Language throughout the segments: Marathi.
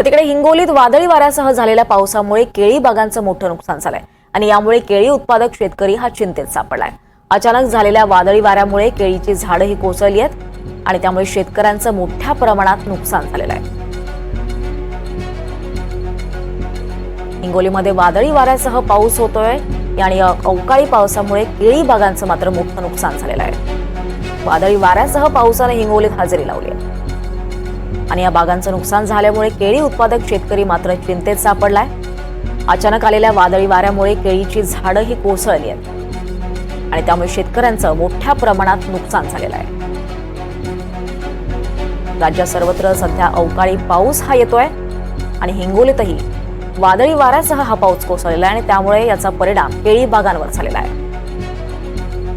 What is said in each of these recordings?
तर तिकडे हिंगोलीत वादळी वाऱ्यासह झालेल्या पावसामुळे केळी बागांचं मोठं नुकसान झालंय. आणि यामुळे केळी उत्पादक शेतकरी हा चिंतेत सापडलाय. अचानक झालेल्या वादळी वाऱ्यामुळे केळीची झाडं ही कोसळली आहेत आणि त्यामुळे शेतकऱ्यांचं मोठ्या प्रमाणात नुकसान झालेलं आहे. हिंगोलीमध्ये वादळी वाऱ्यासह पाऊस होतोय आणि अवकाळी पावसामुळे केळी बागांचं मात्र मोठं नुकसान झालेलं आहे. वादळी वाऱ्यासह पावसाने हिंगोलीत हजेरी लावली आहे. आणि या बागांचं नुकसान झाल्यामुळे केळी उत्पादक शेतकरी मात्र चिंतेत सापडलाय. अचानक आलेल्या वादळी वाऱ्यामुळे केळीची झाडं ही कोसळली आहेत. आणि त्यामुळे शेतकऱ्यांचं मोठ्या प्रमाणात नुकसान झालेलं आहे. राज्यात सर्वत्र सध्या अवकाळी पाऊस हा येतोय आणि हिंगोलीतही वादळी वाऱ्यासह हा पाऊस कोसळलेला आहे आणि त्यामुळे याचा परिणाम केळी बागांवर झालेला आहे.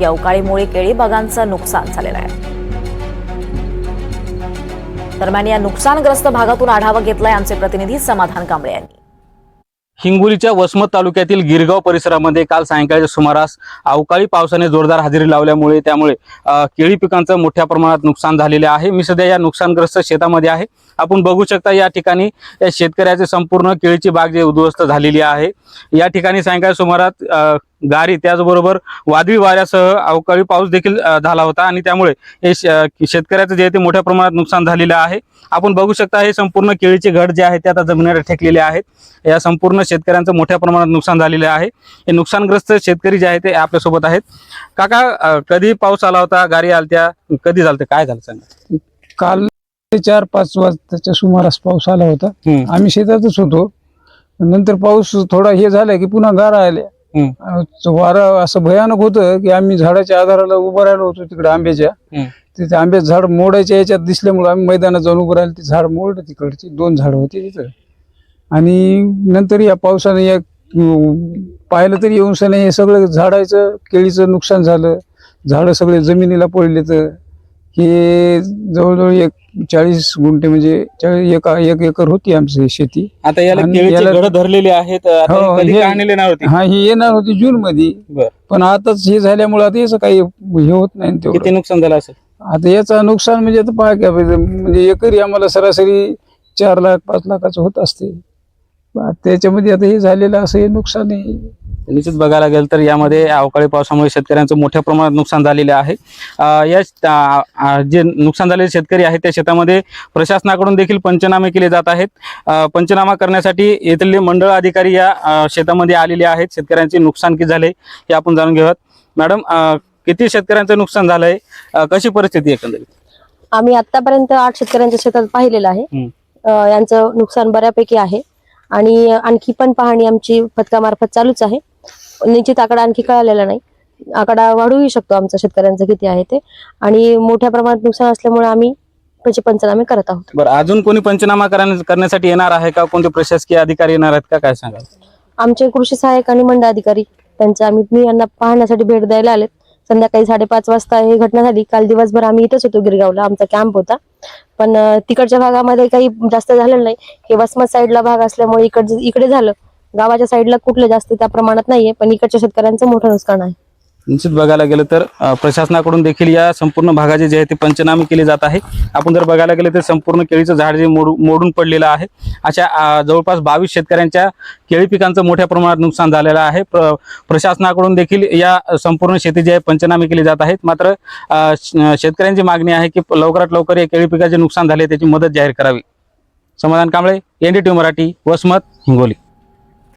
या अवकाळीमुळे केळी बागांचं नुकसान झालेलं आहे. दरम्यान या नुकसानग्रस्त भागातून आढावा घेतलाय आमचे प्रतिनिधी समाधान कांबळे यांनी. हिंगोलीच्या वसमत तालुक्यातील गिरगाव परिसरामध्ये काल सायंकाळच्या सुमारास अवकाळी पावसाने जोरदार हजेरी लावल्यामुळे त्यामुळे केळी पिकांचं मोठ्या प्रमाणात नुकसान झालेले आहे. मी सध्या या नुकसानग्रस्त शेतामध्ये आहे. आपण बघू शकता या ठिकाणी या शेतकऱ्याचे संपूर्ण केळीची बाग जे उद्ध्वस्त झालेली आहे. या ठिकाणी सायंकाळी सुमारात गारी त्याचबरोबर वादळी वाऱ्यासह अवकाळी पाऊस देखील झाला होता आणि त्यामुळे हे शेतकऱ्याचं जे आहे ते मोठ्या प्रमाणात नुकसान झालेलं आहे. आपण बघू शकता हे संपूर्ण केळीचे घड जे आहे ते आता जमिनीवर ठेकलेले आहेत. या संपूर्ण शेतकऱ्यांचं मोठ्या प्रमाणात नुकसान झालेलं आहे. हे नुकसानग्रस्त शेतकरी जे आहे ते आपल्यासोबत आहेत. काका कधी पाऊस आला होता? गारी आलत्या. कधी झालं काय झालं सांगा? काल चार पाच वाजताच्या सुमारास पाऊस आला होता. आम्ही शेतातच होतो. नंतर पाऊस थोडा हे झाला की पुन्हा गारा आल्या. वारं असं भयानक होतं की आम्ही झाडाच्या आधाराला उभं राहिलो होतो तिकडे आंब्याच्या. तिथे आंब्याचं झाड मोडायच्या याच्यात दिसल्यामुळे आम्ही मैदानात जाऊन उभं राहिलो ते झाड मोडलं तिकडची दोन झाडं होती तिथं. आणि नंतर या पावसाने या पाहिलं तरी येऊन हे सगळं झाडाचं केळीचं नुकसान झालं. झाडं सगळे जमिनीला पडले तर हे जवळजवळ एक चाळीस गुंठे म्हणजे चाळीस एक एक एकर होती आमची शेती. आता याला आणि केळीचे याला- घड धरलेले आहेत. आता हो, हे कधी हे- काढलेले हा ही येणार होती जून मध्ये बर. पण आताच हे झाल्यामुळे आता याचं काही हे होत नाही तेवढं. किती नुकसान झालं असेल? आता याचं नुकसान म्हणजे आता पहा की आपण म्हणजे एकरी आम्हाला सरासरी चार लाख पाच लाखाचं होत असते. त्याच्यामध्ये आता हे झालेलं असं हे नुकसान आहे निश्चित बघायला गेलं तर यामध्ये अवकाळी पावसामुळे शेतकऱ्यांचं मोठ्या प्रमाणात नुकसान झालेले आहे. या जे नुकसान झालेले शेतकरी आहेत त्या शेतामध्ये प्रशासनाकडून देखील पंचनामे केले जात आहेत. पंचनामा करण्यासाठी येथील मंडळ अधिकारी या शेतामध्ये आलेले आहेत. शेतकऱ्यांचे नुकसान किती झाले हे आपण जाणून घेऊयात. मॅडम किती शेतकऱ्यांचं नुकसान झालंय? कशी परिस्थिती एकंदरीत? आम्ही आतापर्यंत आठ शेतकऱ्यांच्या शेतात पाहिलेलं आहे. यांचं नुकसान बऱ्यापैकी आहे. आणि आणखी पण पाहणी आमची पथकामार्फत चालूच आहे. निश्चित आकडा आणखी कळालेला नाही. आकडा वाढूही शकतो आमचा शेतकऱ्यांचं किती आहे ते. आणि मोठ्या प्रमाणात नुकसान असल्यामुळे आम्ही त्याचे पंचनामे करत आहोत. बरं अजून कोणी पंचनामा करण्या- करण्यासाठी येणार आहे का? कोणते प्रशासकीय अधिकारी येणार आहेत का? काय सांगाल? आमचे कृषी सहाय्यक आणि मंडळ अधिकारी त्यांचे आम्ही मी यांना पाहण्यासाठी भेट द्यायला आलेत. संध्याकाळी साडेपाच वाजता ही घटना झाली. काल दिवसभर आम्ही इथंच होतो गिरगावला. आमचा कॅम्प होता. पण अं, तिकडच्या भागामध्ये काही जास्त झालेलं नाही. हे वसमत साईडला भाग असल्यामुळे इकडे इकडे झालं. गावाच्या साईडला कुठलं जास्त त्या प्रमाणात नाहीये पण इकडच्या शेतकऱ्यांचं मोठं नुकसान आहे. निश्चित बघायला गेलं तर प्रशासनाकडून देखील या संपूर्ण भागाचे जे आहे ते पंचनामे केले जात आहे. आपण जर बघायला गेलं तर संपूर्ण केळीचं झाड जे मोडू मोडून पडलेलं आहे अशा जवळपास बावीस शेतकऱ्यांच्या केळी पिकांचं मोठ्या प्रमाणात नुकसान झालेलं आहे. प्र प्रशासनाकडून देखील या संपूर्ण शेती जे आहे पंचनामे केले जात आहेत. मात्र शेतकऱ्यांची मागणी आहे की लवकरात लवकर या केळी पिकाचे नुकसान झाले त्याची मदत जाहीर करावी. समाधान कांबळे एनडीटी मराठी वसमत हिंगोली.